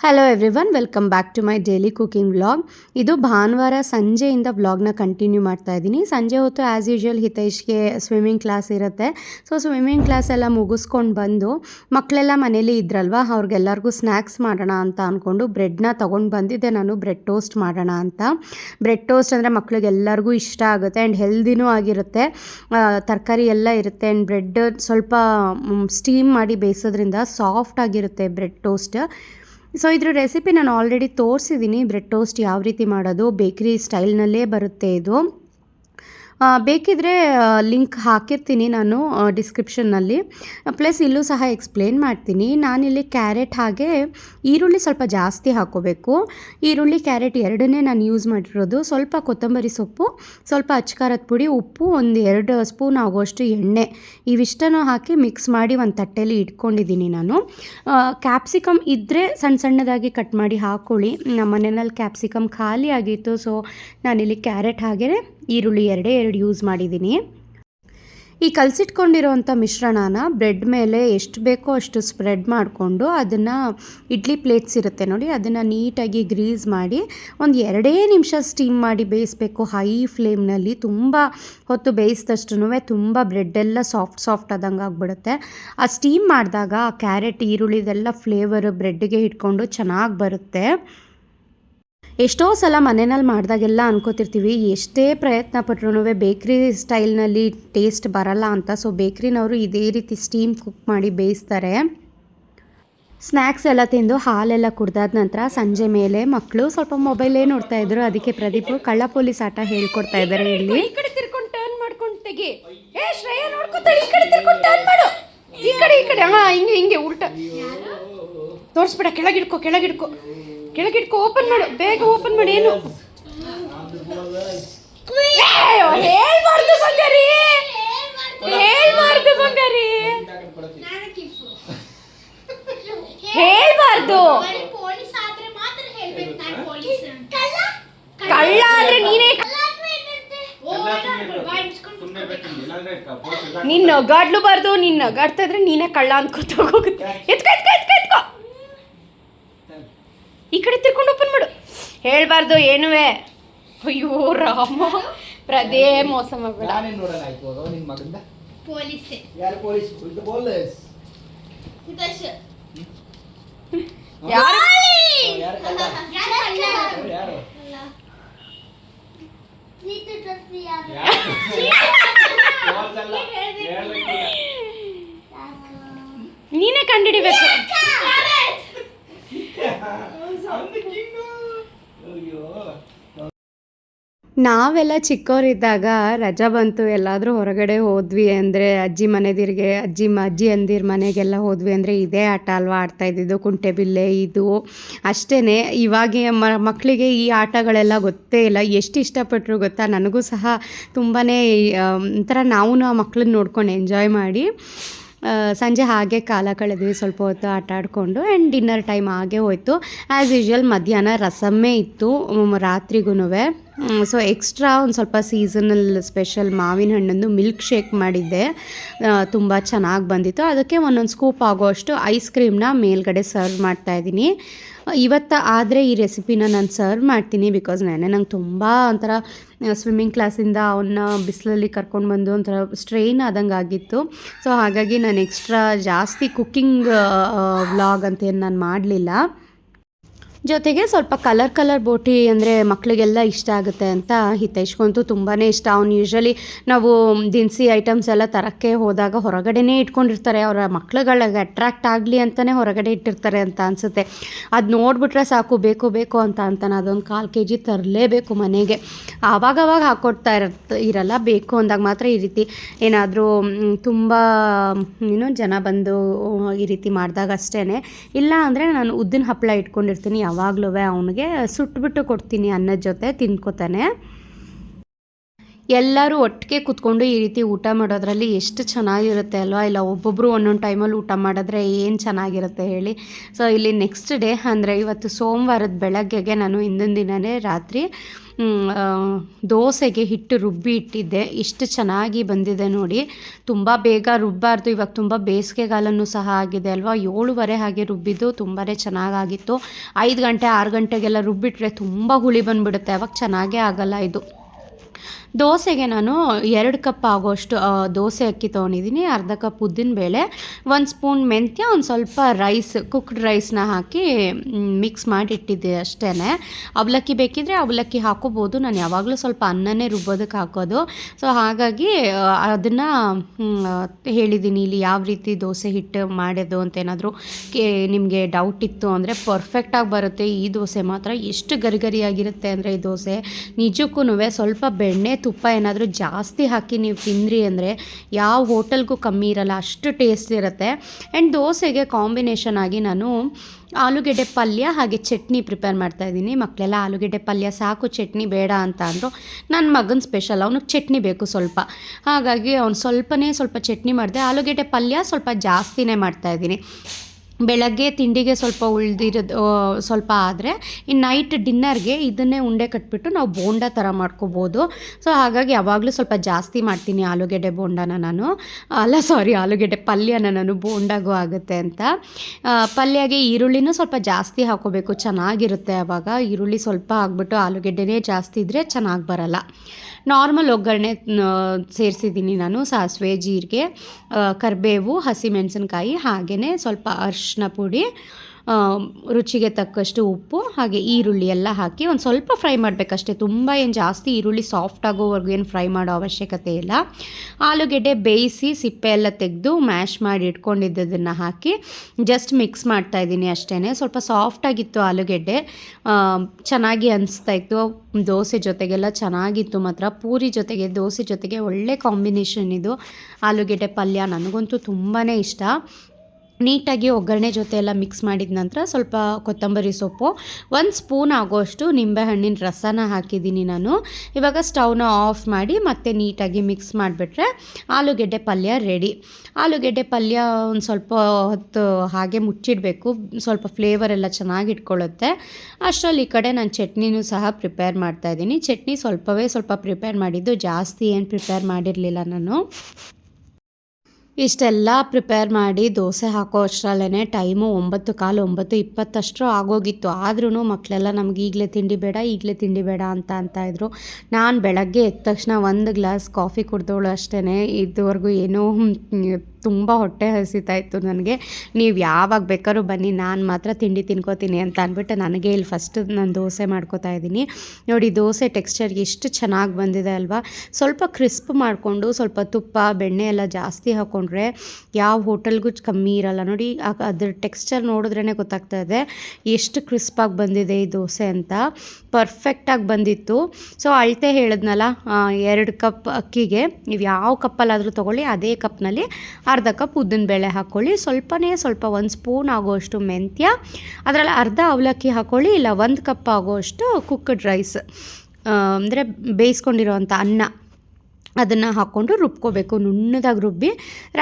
Hello everyone welcome back to my daily cooking vlog ಇದು ಭಾನುವಾರ ಸಂಜೆಯಿಂದ ವ್ಲಾಗ್ನ ಕಂಟಿನ್ಯೂ ಮಾಡ್ತಾ ಇದ್ದೀನಿ. ಸಂಜೆ ಹೊತ್ತು ಆ್ಯಸ್ ಯೂಶ್ವಲ್ ಹಿತೈಷ್ಗೆ ಸ್ವಿಮ್ಮಿಂಗ್ ಕ್ಲಾಸ್ ಇರುತ್ತೆ. ಸೊ ಸ್ವಿಮ್ಮಿಂಗ್ ಕ್ಲಾಸ್ ಎಲ್ಲ ಮುಗಿಸ್ಕೊಂಡು ಬಂದು ಮಕ್ಕಳೆಲ್ಲ ಮನೇಲಿ ಇದ್ರಲ್ವ, ಅವ್ರಿಗೆಲ್ಲರಿಗೂ ಸ್ನ್ಯಾಕ್ಸ್ ಮಾಡೋಣ ಅಂತ ಅಂದ್ಕೊಂಡು ಬ್ರೆಡ್ನ ತೊಗೊಂಡು ಬಂದಿದ್ದೆ. ನಾನು ಬ್ರೆಡ್ ಟೋಸ್ಟ್ ಮಾಡೋಣ ಅಂತ. ಬ್ರೆಡ್ ಟೋಸ್ಟ್ ಅಂದರೆ ಮಕ್ಳಿಗೆಲ್ಲರಿಗೂ ಇಷ್ಟ ಆಗುತ್ತೆ ಆ್ಯಂಡ್ ಹೆಲ್ದಿನೂ ಆಗಿರುತ್ತೆ. ತರಕಾರಿ ಎಲ್ಲ ಇರುತ್ತೆ ಆ್ಯಂಡ್ ಬ್ರೆಡ್ ಸ್ವಲ್ಪ ಸ್ಟೀಮ್ ಮಾಡಿ ಬೇಯಿಸೋದ್ರಿಂದ ಸಾಫ್ಟ್ ಆಗಿರುತ್ತೆ ಬ್ರೆಡ್ ಟೋಸ್ಟ್ ಸೊ ಇದ್ರ ರೆಸಿಪಿ ನಾನು ಆಲ್ರೆಡಿ ತೋರಿಸಿದ್ದೀನಿ ಬ್ರೆಡ್ ಟೋಸ್ಟ್ ಯಾವ ರೀತಿ ಮಾಡೋದು ಬೇಕ್ರಿ ಸ್ಟೈಲ್ನಲ್ಲೇ ಬರುತ್ತೆ ಇದು. ಬೇಕಿದ್ರೆ ಲಿಂಕ್ ಹಾಕಿರ್ತೀನಿ ನಾನು ಡಿಸ್ಕ್ರಿಪ್ಷನ್ನಲ್ಲಿ. ಪ್ಲಸ್ ಇಲ್ಲೂ ಸಹ ಎಕ್ಸ್ಪ್ಲೇನ್ ಮಾಡ್ತೀನಿ. ನಾನಿಲ್ಲಿ ಕ್ಯಾರೆಟ್ ಹಾಗೆ ಈರುಳ್ಳಿ ಸ್ವಲ್ಪ ಜಾಸ್ತಿ ಹಾಕೋಬೇಕು. ಈರುಳ್ಳಿ, ಕ್ಯಾರೆಟ್ ಎರಡನ್ನೇ ನಾನು ಯೂಸ್ ಮಾಡಿರೋದು. ಸ್ವಲ್ಪ ಕೊತ್ತಂಬರಿ ಸೊಪ್ಪು, ಸ್ವಲ್ಪ ಅಚ್ಕಾರದ ಪುಡಿ, ಉಪ್ಪು ಒಂದು ಎರಡು ಸ್ಪೂನ್ ಆಗುವಷ್ಟು ಎಣ್ಣೆ ಇವಿಷ್ಟನ್ನು ಹಾಕಿ ಮಿಕ್ಸ್ ಮಾಡಿ ಒಂದು ತಟ್ಟೆಯಲ್ಲಿ ಇಟ್ಕೊಂಡಿದ್ದೀನಿ ನಾನು. ಕ್ಯಾಪ್ಸಿಕಮ್ ಇದ್ದರೆ ಸಣ್ಣ ಸಣ್ಣದಾಗಿ ಕಟ್ ಮಾಡಿ ಹಾಕ್ಕೊಳ್ಳಿ ನಮ್ಮ ಮನೆಯಲ್ಲಿ ಕ್ಯಾಪ್ಸಿಕಮ್ ಖಾಲಿ ಆಗಿತ್ತು ಸೊ ನಾನಿಲ್ಲಿ ಕ್ಯಾರೆಟ್ ಹಾಗೆ ಈರುಳ್ಳಿ ಎರಡೇ ಎರಡು ಯೂಸ್ ಮಾಡಿದ್ದೀನಿ. ಈ ಕಲಸಿಟ್ಕೊಂಡಿರೋವಂಥ ಮಿಶ್ರಣನ ಬ್ರೆಡ್ ಮೇಲೆ ಎಷ್ಟು ಬೇಕೋ ಅಷ್ಟು ಸ್ಪ್ರೆಡ್ ಮಾಡಿಕೊಂಡು ಅದನ್ನು ಇಡ್ಲಿ ಪ್ಲೇಟ್ಸ್ ಇರುತ್ತೆ ನೋಡಿ, ಅದನ್ನು ನೀಟಾಗಿ ಗ್ರೀಸ್ ಮಾಡಿ ಒಂದು ಎರಡೇ ನಿಮಿಷ ಸ್ಟೀಮ್ ಮಾಡಿ ಬೇಯಿಸ್ಬೇಕು. ಹೈ ಫ್ಲೇಮ್ನಲ್ಲಿ ತುಂಬ ಹೊತ್ತು ಬೇಯಿಸಿದಷ್ಟು ತುಂಬ ಬ್ರೆಡ್ಡೆಲ್ಲ ಸಾಫ್ಟ್ ಸಾಫ್ಟ್ ಆದಂಗೆ ಆಗ್ಬಿಡುತ್ತೆ. ಆ ಸ್ಟೀಮ್ ಮಾಡಿದಾಗ ಕ್ಯಾರೆಟ್ ಈರುಳ್ಳಿದೆಲ್ಲ ಫ್ಲೇವರ್ ಬ್ರೆಡ್ಗೆ ಇಟ್ಕೊಂಡು ಚೆನ್ನಾಗಿ ಬರುತ್ತೆ. ಎಷ್ಟೋ ಸಲ ಮನೆಯಲ್ಲಿ ಮಾಡಿದಾಗೆಲ್ಲ ಅನ್ಕೋತಿರ್ತೀವಿ, ಎಷ್ಟೇ ಪ್ರಯತ್ನ ಪಟ್ರು ಬೇಕ್ರಿ ಸ್ಟೈಲ್ನಲ್ಲಿ ಟೇಸ್ಟ್ ಬರಲ್ಲ ಅಂತ. ಸೊ, ಬೇಕ್ರಿನವರು ಇದೇ ರೀತಿ ಸ್ಟೀಮ್ ಕುಕ್ ಮಾಡಿ ಬೇಯಿಸ್ತಾರೆ. ಸ್ನ್ಯಾಕ್ಸ್ ಎಲ್ಲ ತಿಂದು ಹಾಲೆಲ್ಲ ಕುಡ್ದಾದ ನಂತರ ಸಂಜೆ ಮೇಲೆ ಮಕ್ಕಳು ಸ್ವಲ್ಪ ಮೊಬೈಲೇ ನೋಡ್ತಾ ಇದ್ರು. ಅದಕ್ಕೆ ಪ್ರದೀಪ್ ಕಳ್ಳ ಪೊಲೀಸ್ ಆಟ ಹೇಳ್ಕೊಡ್ತಾ ಇದ್ದಾರೆ ಇಲ್ಲಿ. ಈ ಕಡೆ ಈ ಕಡೆ. ಹಾ, ಹಿಂಗೆ ಹಿಂಗೆ, ಉಲ್ಟ. ತೋರಿಸ್ಬಿಡ, ಕೆಳಗಿಡ್ಕೊ ಕೆಳಗಿಡ್ಕೊ. ಕೆಳಗಿಡ್ಕೊ ಓಪನ್ ಮಾಡು. ಬೇಗ ಓಪನ್ ಮಾಡಿ, ಏನು? ಹೇಳ್ಬಾರ್ದು ಬಂಗಾರಿ. ಹೇಳ್ಬಾರ್ದು ಬಂಗಾರಿ. ಹೇಳ್ಬಾರ್ದು. ಕಳ್ಳ ಆದ್ರೆ ನೀನೇ ನಿನ್ನ ನಗಾಡ್ಲೂಬಾರ್ದು, ನಿನ್ನ ನಗಾಡ್ತಾ ಇದ್ರೆ ನೀನೇ ಕಳ್ಳ ಅನ್ಕೋತ ಹೋಗುತ್ತೆ ಎತ್ಕೊ ಎತ್ಕೊ ಎತ್ಕೊ ಎತ್ಕೊ ಈ ಕಡೆ ತಿರ್ಕೊಂಡು ಓಪನ್ ಮಾಡು ಹೇಳ್ಬಾರ್ದು ಏನುವೆ? ಅಯ್ಯೋ ರಾಮ. ಪ್ರದೇ ಮೋಸ ಮಗಳ ನೀನೇ ಕಂಡಿಡಿಬೇಕು ಪೊಲೀಸ್ ಯಾರು ಪೊಲೀಸ್ ಇದು ಪೊಲೀಸ್ ಹಿತೇಶ್ ಯಾರು ಯಾರು ಕಳ್ಳ ಯಾರು ಯಾರು ನೀತು ತರ್ಸಿ ಯಾರು ನೀನೇ ಕಂಡಿಡಿಬೇಕು ಅಯ್ಯೋ ನಾವೆಲ್ಲ ಚಿಕ್ಕವರಿದ್ದಾಗ ರಜಾ ಬಂತು, ಎಲ್ಲಾದರೂ ಹೊರಗಡೆ ಹೋದ್ವಿ ಅಂದರೆ ಅಜ್ಜಿ ಮನೆದಿರಿಗೆ, ಅಜ್ಜಿ ಅಜ್ಜಿ ಅಂದಿರ ಮನೆಗೆಲ್ಲ ಹೋದ್ವಿ ಅಂದರೆ ಇದೇ ಆಟ ಅಲ್ವಾ ಆಡ್ತಾ ಇದ್ದಿದ್ದು ಕುಂಟೆಬಿಲ್ಲೆ ಇದು. ಅಷ್ಟೇ ಇವಾಗ ಮಕ್ಕಳಿಗೆ ಈ ಆಟಗಳೆಲ್ಲ ಗೊತ್ತೇ ಇಲ್ಲ. ಎಷ್ಟು ಇಷ್ಟಪಟ್ಟರು ಗೊತ್ತಾ? ನನಗೂ ಸಹ ತುಂಬಾ ಒಂಥರ ನಾವು ಆ ಮಕ್ಳನ್ನ ನೋಡ್ಕೊಂಡು ಎಂಜಾಯ್ ಮಾಡಿ ಸಂಜೆ ಹಾಗೆ ಕಾಲ ಕಳೆದ್ವಿ ಸ್ವಲ್ಪ ಹೊತ್ತು ಆಟ ಆಡಿಕೊಂಡು ಆ್ಯಂಡ್ ಡಿನ್ನರ್ ಟೈಮ್ ಹಾಗೆ ಹೋಯಿತು. ಆ್ಯಸ್ ಯೂಶ್ವಲ್ ಮಧ್ಯಾಹ್ನ ರಸಮ್ಮೇ ಇತ್ತು ರಾತ್ರಿಗೂ ಸೊ ಎಕ್ಸ್ಟ್ರಾ ಒಂದು ಸ್ವಲ್ಪ ಸೀಸನಲ್ ಸ್ಪೆಷಲ್ ಮಾವಿನ ಹಣ್ಣನ್ನು ಮಿಲ್ಕ್ ಶೇಕ್ ಮಾಡಿದ್ದೆ. ತುಂಬ ಚೆನ್ನಾಗಿ ಬಂದಿತ್ತು. ಅದಕ್ಕೆ ಒಂದೊಂದು ಸ್ಕೂಪ್ ಆಗೋಷ್ಟು ಐಸ್ ಕ್ರೀಮ್ನ ಮೇಲ್ಗಡೆ ಸರ್ವ್ ಮಾಡ್ತಾ ಇದ್ದೀನಿ. ಇವತ್ತು ಆದರೆ ಈ ರೆಸಿಪಿನ ನಾನು ಸರ್ವ್ ಮಾಡ್ತೀನಿ ಬಿಕಾಸ್ ನೆನೆ ನಂಗೆ ತುಂಬ ಒಂಥರ ಸ್ವಿಮ್ಮಿಂಗ್ ಕ್ಲಾಸಿಂದ ಅವನ್ನ ಬಿಸಿಲಲ್ಲಿ ಕರ್ಕೊಂಡು ಬಂದು ಒಂಥರ ಸ್ಟ್ರೈನ್ ಆದಂಗೆ ಆಗಿತ್ತು. ಸೊ ಹಾಗಾಗಿ ನಾನು ಎಕ್ಸ್ಟ್ರಾ ಜಾಸ್ತಿ ಕುಕ್ಕಿಂಗ್ ವ್ಲಾಗ್ ಅಂತೇನು ನಾನು ಮಾಡಲಿಲ್ಲ. ಜೊತೆಗೆ ಸ್ವಲ್ಪ ಕಲರ್ ಕಲರ್ ಬೋಟಿ ಅಂದರೆ ಮಕ್ಕಳಿಗೆಲ್ಲ ಇಷ್ಟ ಆಗುತ್ತೆ ಅಂತ ಹಿತೈಷ್ಗಂತೂ ತುಂಬಾ ಇಷ್ಟ. ಅವ್ನು ಯೂಶ್ವಲಿ ನಾವು ದಿನಸಿ ಐಟಮ್ಸ್ ಎಲ್ಲ ತರೋಕ್ಕೆ ಹೋದಾಗ ಹೊರಗಡೆನೇ ಇಟ್ಕೊಂಡಿರ್ತಾರೆ. ಅವರ ಮಕ್ಳುಗಳಿಗೆ ಅಟ್ರಾಕ್ಟ್ ಆಗಲಿ ಅಂತಲೇ ಹೊರಗಡೆ ಇಟ್ಟಿರ್ತಾರೆ ಅಂತ ಅನಿಸುತ್ತೆ. ಅದು ನೋಡಿಬಿಟ್ರೆ ಸಾಕು, ಬೇಕು ಬೇಕು ಅಂತ ಅಂತಾನೆ ಅದೊಂದು ಕಾಲು ಕೆ ಜಿ ತರಲೇಬೇಕು ಮನೆಗೆ. ಆವಾಗವಾಗ ಹಾಕ್ಕೊಡ್ತಾ ಇರತ್ತೆ ಇರಲ್ಲ, ಬೇಕು ಅಂದಾಗ ಮಾತ್ರ ಈ ರೀತಿ ಏನಾದರೂ ತುಂಬ, ಏನು ಜನ ಬಂದು ಈ ರೀತಿ ಮಾಡಿದಾಗ ಅಷ್ಟೇ ಇಲ್ಲ ಅಂದರೆ ನಾನು ಉದ್ದಿನ ಹಪ್ಪಳ ಇಟ್ಕೊಂಡಿರ್ತೀನಿ ಯಾವಾಗಲೂ ಅವನಿಗೆ ಸುಟ್ಬಿಟ್ಟು ಕೊಡ್ತೀನಿ ಅನ್ನದ ಜೊತೆ ತಿನ್ಕೋತಾನೆ. ಎಲ್ಲರೂ ಒಟ್ಟಿಗೆ ಕುತ್ಕೊಂಡು ಈ ರೀತಿ ಊಟ ಮಾಡೋದ್ರಲ್ಲಿ ಎಷ್ಟು ಚೆನ್ನಾಗಿರುತ್ತೆ ಅಲ್ವಾ? ಇಲ್ಲ ಒಬ್ಬೊಬ್ಬರು ಒಂದೊಂದು ಟೈಮಲ್ಲಿ ಊಟ ಮಾಡಿದ್ರೆ ಏನು ಚೆನ್ನಾಗಿರುತ್ತೆ ಹೇಳಿ. ಸೊ ಇಲ್ಲಿ ನೆಕ್ಸ್ಟ್ ಡೇ ಅಂದರೆ ಇವತ್ತು ಸೋಮವಾರದ ಬೆಳಗ್ಗೆಗೆ ನಾನು ಹಿಂದಿನ ದಿನವೇ ರಾತ್ರಿ ದೋಸೆಗೆ ಹಿಟ್ಟು ರುಬ್ಬಿ ಇಟ್ಟಿದ್ದೆ. ಇಷ್ಟು ಚೆನ್ನಾಗಿ ಬಂದಿದೆ ನೋಡಿ. ತುಂಬ ಬೇಗ ರುಬ್ಬಾರ್ದು. ಇವಾಗ ತುಂಬ ಬೇಸಿಗೆಗಾಲನೂ ಸಹ ಆಗಿದೆ ಅಲ್ವಾ? ಏಳುವರೆ ಹಾಗೆ ರುಬ್ಬಿದ್ದು ತುಂಬಾ ಚೆನ್ನಾಗಾಗಿತ್ತು. ಐದು ಗಂಟೆ, ಆರು ಗಂಟೆಗೆಲ್ಲ ರುಬ್ಬಿಟ್ರೆ ತುಂಬ ಹುಳಿ ಬಂದುಬಿಡುತ್ತೆ. ಅವಾಗ ಚೆನ್ನಾಗೇ ಆಗಲ್ಲ ಇದು. ದೋಸೆಗೆ ನಾನು ಎರಡು ಕಪ್ ಆಗೋಷ್ಟು ದೋಸೆ ಅಕ್ಕಿ ತೊಗೊಂಡಿದ್ದೀನಿ, ಅರ್ಧ ಕಪ್ ಉದ್ದಿನಬೇಳೆ ಒಂದು ಸ್ಪೂನ್ ಮೆಂತ್ಯ, ಒಂದು ಸ್ವಲ್ಪ ರೈಸ್ ಕುಕ್ಡ್ ರೈಸ್ನ ಹಾಕಿ ಮಿಕ್ಸ್ ಮಾಡಿ ಇಟ್ಟಿದ್ದೆ ಅಷ್ಟೇ ಅವಲಕ್ಕಿ ಬೇಕಿದ್ರೆ ಅವಲಕ್ಕಿ ಹಾಕೋಬೋದು, ನಾನು ಯಾವಾಗಲೂ ಸ್ವಲ್ಪ ಅನ್ನನೇ ರುಬ್ಬೋದಕ್ಕೆ ಹಾಕೋದು. ಸೊ ಹಾಗಾಗಿ ಅದನ್ನು ಹೇಳಿದ್ದೀನಿ, ಇಲ್ಲಿ ಯಾವ ರೀತಿ ದೋಸೆ ಹಿಟ್ಟು ಮಾಡೋದು ಅಂತ ಏನಾದರೂ ಕೇ, ನಿಮಗೆ ಡೌಟ್ ಇತ್ತು ಅಂದರೆ ಪರ್ಫೆಕ್ಟಾಗಿ ಬರುತ್ತೆ. ಈ ದೋಸೆ ಮಾತ್ರ ಎಷ್ಟು ಗರಿಗರಿಯಾಗಿರುತ್ತೆ ಅಂದರೆ ಈ ದೋಸೆ. ನಿಜಕ್ಕೂ ಸ್ವಲ್ಪ ಬೆಣ್ಣೆ ತುಪ್ಪ ಏನಾದರೂ ಜಾಸ್ತಿ ಹಾಕಿ ನೀವು ತಿಂದ್ರಿ ಅಂದರೆ ಯಾವ ಹೋಟೆಲ್ಗೂ ಕಮ್ಮಿ ಇರಲ್ಲ, ಅಷ್ಟು ಟೇಸ್ಟ್ ಇರುತ್ತೆ. ಆ್ಯಂಡ್ ದೋಸೆಗೆ ಕಾಂಬಿನೇಷನ್ ಆಗಿ ನಾನು ಆಲೂಗೆಡ್ಡೆ ಪಲ್ಯ ಹಾಗೆ ಚಟ್ನಿ ಪ್ರಿಪೇರ್ ಮಾಡ್ತಾ ಇದ್ದೀನಿ. ಮಕ್ಕಳೆಲ್ಲ ಆಲೂಗೆಡ್ಡೆ ಪಲ್ಯ ಸಾಕು, ಚಟ್ನಿ ಬೇಡ ಅಂತ ಅಂದರು. ನನ್ನ ಮಗನ ಸ್ಪೆಷಲ್ ಅವನಿಗೆ ಚಟ್ನಿ ಬೇಕು ಸ್ವಲ್ಪ. ಹಾಗಾಗಿ ಅವ್ನು ಸ್ವಲ್ಪನೇ ಸ್ವಲ್ಪ ಚಟ್ನಿ ಮಾಡಿದೆ, ಆಲೂಗೆಡ್ಡೆ ಪಲ್ಯ ಸ್ವಲ್ಪ ಜಾಸ್ತಿನೇ ಮಾಡ್ತಾಯಿದ್ದೀನಿ ಬೆಳಗ್ಗೆ ತಿಂಡಿಗೆ ಸ್ವಲ್ಪ ಉಳಿದಿರೋದು ಸ್ವಲ್ಪ ಆದರೆ ಇನ್ನು ನೈಟ್ ಡಿನ್ನರ್ಗೆ ಇದನ್ನೇ ಉಂಡೆ ಕಟ್ಬಿಟ್ಟು ನಾವು ಬೋಂಡ ಥರ ಮಾಡ್ಕೋಬೋದು. ಸೊ ಹಾಗಾಗಿ ಯಾವಾಗಲೂ ಸ್ವಲ್ಪ ಜಾಸ್ತಿ ಮಾಡ್ತೀನಿ ಆಲೂಗೆಡ್ಡೆ ಬೋಂಡನ ನಾನು. ಅಲ್ಲ ಸಾರಿ ಆಲೂಗೆಡ್ಡೆ ಪಲ್ಯನ ನಾನು ಬೋಂಡಾಗೂ ಆಗುತ್ತೆ ಅಂತ. ಪಲ್ಯಗೆ ಈರುಳ್ಳಿನೂ ಸ್ವಲ್ಪ ಜಾಸ್ತಿ ಹಾಕೋಬೇಕು, ಚೆನ್ನಾಗಿರುತ್ತೆ ಆವಾಗ ಈರುಳ್ಳಿ ಸ್ವಲ್ಪ ಹಾಕ್ಬಿಟ್ಟು ಆಲೂಗೆಡ್ಡೆನೇ ಜಾಸ್ತಿ ಇದ್ದರೆ ಚೆನ್ನಾಗಿ ಬರಲ್ಲ. ನಾರ್ಮಲ್ ಒಗ್ಗರಣೆ ಸೇರಿಸಿದ್ದೀನಿ ನಾನು ಸಾಸಿವೆ ಜೀರಿಗೆ ಕರಿಬೇವು ಹಸಿಮೆಣಸಿನ್ಕಾಯಿ ಹಾಗೆಯೇ ಸ್ವಲ್ಪ ಅರಿಶಿನ ಪುಡಿ. ರುಚಿಗೆ ತಕ್ಕಷ್ಟು ಉಪ್ಪು, ಹಾಗೆ ಈರುಳ್ಳಿ ಎಲ್ಲ ಹಾಕಿ ಒಂದು ಸ್ವಲ್ಪ ಫ್ರೈ ಮಾಡಬೇಕಷ್ಟೇ. ತುಂಬ ಏನು ಜಾಸ್ತಿ ಈರುಳ್ಳಿ ಸಾಫ್ಟ್ ಆಗೋವರೆಗೂ ಏನು ಫ್ರೈ ಮಾಡೋ ಅವಶ್ಯಕತೆ ಇಲ್ಲ. ಆಲೂಗೆಡ್ಡೆ ಬೇಯಿಸಿ ಸಿಪ್ಪೆ ಎಲ್ಲ ತೆಗೆದು ಮ್ಯಾಶ್ ಮಾಡಿ ಇಟ್ಕೊಂಡಿದ್ದದನ್ನು ಹಾಕಿ ಜಸ್ಟ್ ಮಿಕ್ಸ್ ಮಾಡ್ತಾ ಇದ್ದೀನಿ ಅಷ್ಟೇ ಸ್ವಲ್ಪ ಸಾಫ್ಟಾಗಿತ್ತು ಆಲೂಗೆಡ್ಡೆ. ಚೆನ್ನಾಗಿ ಅನಿಸ್ತಾ ಇತ್ತು. ದೋಸೆ ಜೊತೆಗೆಲ್ಲ ಚೆನ್ನಾಗಿತ್ತು ಮಾತ್ರ. ಪೂರಿ ಜೊತೆಗೆ, ದೋಸೆ ಜೊತೆಗೆ ಒಳ್ಳೆ ಕಾಂಬಿನೇಷನ್ ಇದು. ಆಲೂಗೆಡ್ಡೆ ಪಲ್ಯ ನನಗಂತೂ ತುಂಬಾ ಇಷ್ಟ. ನೀಟಾಗಿ ಒಗ್ಗರಣೆ ಜೊತೆ ಎಲ್ಲ ಮಿಕ್ಸ್ ಮಾಡಿದ ನಂತರ ಸ್ವಲ್ಪ ಕೊತ್ತಂಬರಿ ಸೊಪ್ಪು, ಒಂದು ಸ್ಪೂನ್ ಆಗೋಷ್ಟು ನಿಂಬೆಹಣ್ಣಿನ ರಸನ ಹಾಕಿದ್ದೀನಿ ನಾನು. ಇವಾಗ ಸ್ಟವ್ನ ಆಫ್ ಮಾಡಿ ಮತ್ತೆ ನೀಟಾಗಿ ಮಿಕ್ಸ್ ಮಾಡಿಬಿಟ್ರೆ ಆಲೂಗೆಡ್ಡೆ ಪಲ್ಯ ರೆಡಿ ಆಲೂಗೆಡ್ಡೆ ಪಲ್ಯ ಒಂದು ಸ್ವಲ್ಪ ಹೊತ್ತು ಹಾಗೆ ಮುಚ್ಚಿಡಬೇಕು, ಸ್ವಲ್ಪ ಫ್ಲೇವರ್ ಎಲ್ಲ ಚೆನ್ನಾಗಿ ಇಟ್ಕೊಳ್ಳುತ್ತೆ. ಅಷ್ಟರಲ್ಲಿ ಈ ಕಡೆ ನಾನು ಚಟ್ನಿನೂ ಸಹ ಪ್ರಿಪೇರ್ ಮಾಡ್ತಾಯಿದ್ದೀನಿ ಚಟ್ನಿ ಸ್ವಲ್ಪವೇ ಸ್ವಲ್ಪ ಪ್ರಿಪೇರ್ ಮಾಡಿದ್ದು ಜಾಸ್ತಿ ಏನು ಪ್ರಿಪೇರ್ ಮಾಡಿರಲಿಲ್ಲ ನಾನು. ಇಷ್ಟೆಲ್ಲ ಪ್ರಿಪೇರ್ ಮಾಡಿ ದೋಸೆ ಹಾಕೋ ಅಷ್ಟರಲ್ಲೇ ಟೈಮು ಒಂಬತ್ತು, ಕಾಲು ಒಂಬತ್ತು, ಇಪ್ಪತ್ತಷ್ಟು ಆಗೋಗಿತ್ತು. ಆದ್ರೂ ಮಕ್ಕಳೆಲ್ಲ ನಮ್ಗೆ ಈಗಲೇ ತಿಂಡಿ ಬೇಡ, ಈಗಲೇ ತಿಂಡಿ ಬೇಡ ಅಂತ ಅಂತ ಇದ್ರು. ನಾನು ಬೆಳಗ್ಗೆ ಎದ್ದ ತಕ್ಷಣ ಒಂದು ಗ್ಲಾಸ್ ಕಾಫಿ ಕುಡ್ದವಳು ಅಷ್ಟೇ ಇದುವರೆಗೂ ಏನೋ ತುಂಬ ಹೊಟ್ಟೆ ಹಸಿತಾ ಇತ್ತು ನನಗೆ. ನೀವು ಯಾವಾಗ ಬೇಕಾದ್ರೂ ಬನ್ನಿ ನಾನು ಮಾತ್ರ ತಿಂಡಿ ತಿನ್ಕೋತೀನಿ ಅಂತ ಅಂದ್ಬಿಟ್ಟು ನನಗೆ ಇಲ್ಲಿ ಫಸ್ಟ್ ನಾನು ದೋಸೆ ಮಾಡ್ಕೋತಾ ಇದ್ದೀನಿ. ನೋಡಿ ದೋಸೆ ಟೆಕ್ಸ್ಚರ್ ಎಷ್ಟು ಚೆನ್ನಾಗಿ ಬಂದಿದೆ ಅಲ್ವಾ? ಸ್ವಲ್ಪ ಕ್ರಿಸ್ಪ್ ಮಾಡಿಕೊಂಡು ಸ್ವಲ್ಪ ತುಪ್ಪ ಬೆಣ್ಣೆ ಎಲ್ಲ ಜಾಸ್ತಿ ಹಾಕ್ಕೊಂಡ್ರೆ ಯಾವ ಹೋಟೆಲ್ಗೂ ಕಮ್ಮಿ ಇರಲ್ಲ. ನೋಡಿ ಆ- ಅದ್ರ ಟೆಕ್ಸ್ಚರ್ ನೋಡಿದ್ರೇ ಗೊತ್ತಾಗ್ತಾ ಇದೆ. ಎಷ್ಟು ಕ್ರಿಸ್ಪಾಗಿ ಬಂದಿದೆ ಈ ದೋಸೆ ಅಂತ. ಪರ್ಫೆಕ್ಟಾಗಿ ಬಂದಿತ್ತು. ಸೊ ಅಳತೆ ಹೇಳಿದ್ನಲ್ಲ ಆ, ಎರಡು ಕಪ್ ಅಕ್ಕಿಗೆ. ನೀವು ಯಾವ ಕಪ್ಪಲ್ಲಾದರೂ ತೊಗೊಳ್ಳಿ ಅದೇ ಕಪ್ನಲ್ಲಿ ಅರ್ಧ ಕಪ್ ಉದ್ದಿನ ಬೇಳೆ ಹಾಕ್ಕೊಳ್ಳಿ. ಸ್ವಲ್ಪನೇ ಸ್ವಲ್ಪ ಒಂದು ಸ್ಪೂನ್ ಆಗೋಷ್ಟು ಮೆಂತ್ಯ. ಅದರಲ್ಲಿ ಅರ್ಧ ಅವಲಕ್ಕಿ ಹಾಕ್ಕೊಳ್ಳಿ. ಇಲ್ಲ, ಒಂದು ಕಪ್ ಆಗೋಷ್ಟು ಕುಕ್ಕಡ್ ರೈಸ್ ಅಂದರೆ ಬೇಯಿಸ್ಕೊಂಡಿರೋವಂಥ ಅನ್ನ. ಅದನ್ನು ಹಾಕ್ಕೊಂಡು ರುಬ್ಕೋಬೇಕು. ನುಣ್ಣದಾಗಿ ರುಬ್ಬಿ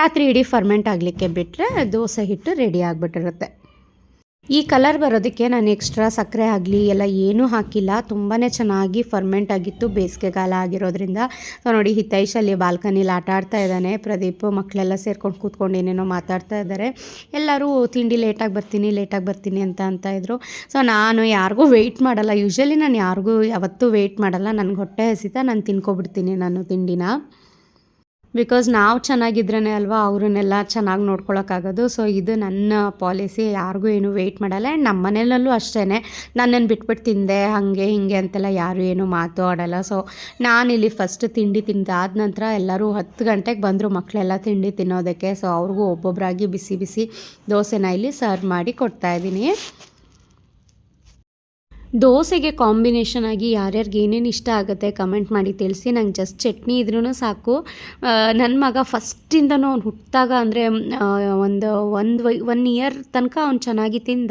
ರಾತ್ರಿ ಇಡೀ ಫರ್ಮೆಂಟ್ ಆಗಲಿಕ್ಕೆ ಬಿಟ್ಟರೆ ದೋಸೆ ಹಿಟ್ಟು ರೆಡಿ ಆಗಿಬಿಟ್ಟಿರುತ್ತೆ. ಈ ಕಲರ್ ಬರೋದಕ್ಕೆ ನಾನು ಎಕ್ಸ್ಟ್ರಾ ಸಕ್ಕರೆ ಆಗಲಿ ಎಲ್ಲ ಏನೂ ಹಾಕಿಲ್ಲ. ತುಂಬಾ ಚೆನ್ನಾಗಿ ಫರ್ಮೆಂಟ್ ಆಗಿತ್ತು ಬೇಸಿಗೆಗಾಲ ಆಗಿರೋದ್ರಿಂದ. ಸೊ ನೋಡಿ ಅಲ್ಲಿ ಬಾಲ್ಕನಿಲಿ ಆಟ ಆಡ್ತಾ ಇದ್ದಾನೆ. ಪ್ರದೀಪ್ ಮಕ್ಕಳೆಲ್ಲ ಸೇರ್ಕೊಂಡು ಕೂತ್ಕೊಂಡು ಏನೇನೋ ಮಾತಾಡ್ತಾ ಇದ್ದಾರೆ. ಎಲ್ಲರೂ, ತಿಂಡಿ ಲೇಟಾಗಿ ಬರ್ತೀನಿ ಲೇಟಾಗಿ ಬರ್ತೀನಿ ಅಂತ ಅಂತ ಇದ್ರು. ಸೊ ನಾನು ಯಾರಿಗೂ ವೆಯ್ಟ್ ಮಾಡಲ್ಲ. ಯೂಶ್ವಲಿ ನಾನು ಯಾರಿಗೂ ಯಾವತ್ತೂ ವೆಯ್ಟ್ ಮಾಡಲ್ಲ. ನನಗೆ ಹೊಟ್ಟೆ ಹಸಿತ ನಾನು ತಿನ್ಕೊಬಿಡ್ತೀನಿ ನಾನು ತಿಂಡಿನ. ಬಿಕಾಸ್ ನಾವು ಚೆನ್ನಾಗಿದ್ರೇ ಅಲ್ವಾ ಅವ್ರನ್ನೆಲ್ಲ ಚೆನ್ನಾಗಿ ನೋಡ್ಕೊಳಕ್ಕಾಗೋದು. ಸೊ ಇದು ನನ್ನ ಪಾಲಿಸಿ ಯಾರಿಗೂ ಏನು ವೆಯ್ಟ್ ಮಾಡಲ್ಲ. ಆ್ಯಂಡ್ ನಮ್ಮ ಮನೆಯಲ್ಲೂ ಅಷ್ಟೇ ನನ್ನನ್ನು ಬಿಟ್ಬಿಟ್ಟು ತಿಂದೆ, ಹಾಗೆ ಹೀಗೆ ಅಂತೆಲ್ಲ ಯಾರು ಏನು ಮಾತು ಆಡಲ್ಲ. ಸೊ ನಾನಿಲ್ಲಿ ಫಸ್ಟ್ ತಿಂಡಿ ತಿಂದಾದ ನಂತರ ಎಲ್ಲರೂ ಹತ್ತು ಗಂಟೆಗೆ ಬಂದರು ಮಕ್ಕಳೆಲ್ಲ ತಿಂಡಿ ತಿನ್ನೋದಕ್ಕೆ. ಸೊ ಅವ್ರಿಗೂ ಒಬ್ಬೊಬ್ಬರಾಗಿ ಬಿಸಿ ಬಿಸಿ ದೋಸೆನ ಇಲ್ಲಿ ಸರ್ವ್ ಮಾಡಿ ಕೊಡ್ತಾಯಿದ್ದೀನಿ ದೋಸೆಗೆ ಕಾಂಬಿನೇಷನ್ ಆಗಿ ಯಾರ್ಯಾರಿಗೆ ಏನೇನು ಇಷ್ಟ ಆಗುತ್ತೆ ಕಮೆಂಟ್ ಮಾಡಿ ತಿಳಿಸಿ. ನಂಗೆ ಜಸ್ಟ್ ಚಟ್ನಿ ಇದ್ರೂ ಸಾಕು. ನನ್ನ ಮಗ ಫಸ್ಟಿಂದನೂ ಅವ್ನು ಹುಟ್ಟಿದಾಗ ಅಂದರೆ ಒಂದು ಒಂದು ಒನ್ ಇಯರ್ ತನಕ ಅವ್ನು ಚೆನ್ನಾಗಿ ತಿಂದ.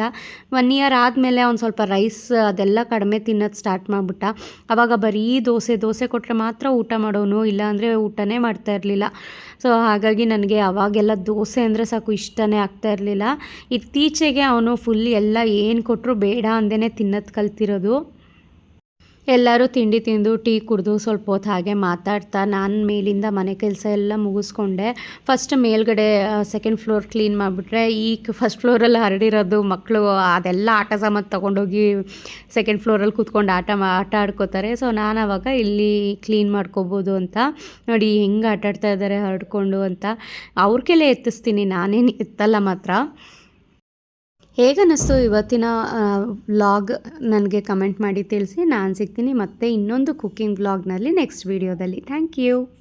ಒನ್ ಇಯರ್ ಆದಮೇಲೆ ಅವ್ನು ಸ್ವಲ್ಪ ರೈಸ್ ಅದೆಲ್ಲ ಕಡಿಮೆ ತಿನ್ನೋದು ಸ್ಟಾರ್ಟ್ ಮಾಡಿಬಿಟ್ಟ. ಆವಾಗ ಬರೀ ದೋಸೆ ದೋಸೆ ಕೊಟ್ಟರೆ ಮಾತ್ರ ಊಟ ಮಾಡೋನು, ಇಲ್ಲಾಂದರೆ ಊಟನೇ ಮಾಡ್ತಾ ಇರಲಿಲ್ಲ. ಸೊ ಹಾಗಾಗಿ ನನಗೆ ಅವಾಗೆಲ್ಲ ದೋಸೆ ಅಂದರೆ ಸಾಕು ಇಷ್ಟನೇ ಆಗ್ತಾ ಇರಲಿಲ್ಲ. ಇತ್ತೀಚೆಗೆ ಅವನು ಫುಲ್ ಎಲ್ಲ ಏನು ಕೊಟ್ಟರು ಬೇಡ ಅಂದೇ ತಿನ್ನೋದು ಕಲ್ತಿರೋದು ಎಲ್ಲರೂ ತಿಂಡಿ ತಿಂದು, ಟೀ ಕುಡಿದು, ಸ್ವಲ್ಪ ಹೊತ್ತು ಹಾಗೆ ಮಾತಾಡ್ತಾ ನಾನು ಮೇಲಿಂದ ಮನೆ ಕೆಲಸ ಎಲ್ಲ ಮುಗಿಸ್ಕೊಂಡೆ. ಫಸ್ಟ್ ಮೇಲ್ಗಡೆ ಸೆಕೆಂಡ್ ಫ್ಲೋರ್ ಕ್ಲೀನ್ ಮಾಡಿಬಿಟ್ರೆ ಈ ಫಸ್ಟ್ ಫ್ಲೋರಲ್ಲಿ ಹರಡಿರೋದು ಮಕ್ಕಳು ಅದೆಲ್ಲ ಆಟ ಸಾಮಾನು ತೊಗೊಂಡೋಗಿ ಸೆಕೆಂಡ್ ಫ್ಲೋರಲ್ಲಿ ಕೂತ್ಕೊಂಡು ಆಟ ಆಟ ಆಡ್ಕೋತಾರೆ. ಸೊ ನಾನು ಆವಾಗ ಇಲ್ಲಿ ಕ್ಲೀನ್ ಮಾಡ್ಕೋಬೋದು ಅಂತ. ನೋಡಿ, ಹೆಂಗೆ ಆಟಾಡ್ತಾ ಇದ್ದಾರೆ ಹರಡ್ಕೊಂಡು ಅಂತ. ಅವ್ರಿಗೆಲ್ಲ ಎತ್ತಿಸ್ತೀನಿ, ನಾನೇನು ಎತ್ತಲ್ಲ ಮಾತ್ರ. ಹೇಗನ್ನಿಸ್ತು ಇವತ್ತಿನ ವ್ಲಾಗ್? ನನಗೆ ಕಮೆಂಟ್ ಮಾಡಿ ತಿಳಿಸಿ. ನಾನು ಸಿಗ್ತೀನಿ ಮತ್ತೆ ಇನ್ನೊಂದು ಕುಕ್ಕಿಂಗ್ ವ್ಲಾಗ್ನಲ್ಲಿ ನೆಕ್ಸ್ಟ್ ವೀಡಿಯೋದಲ್ಲಿ. Thank you.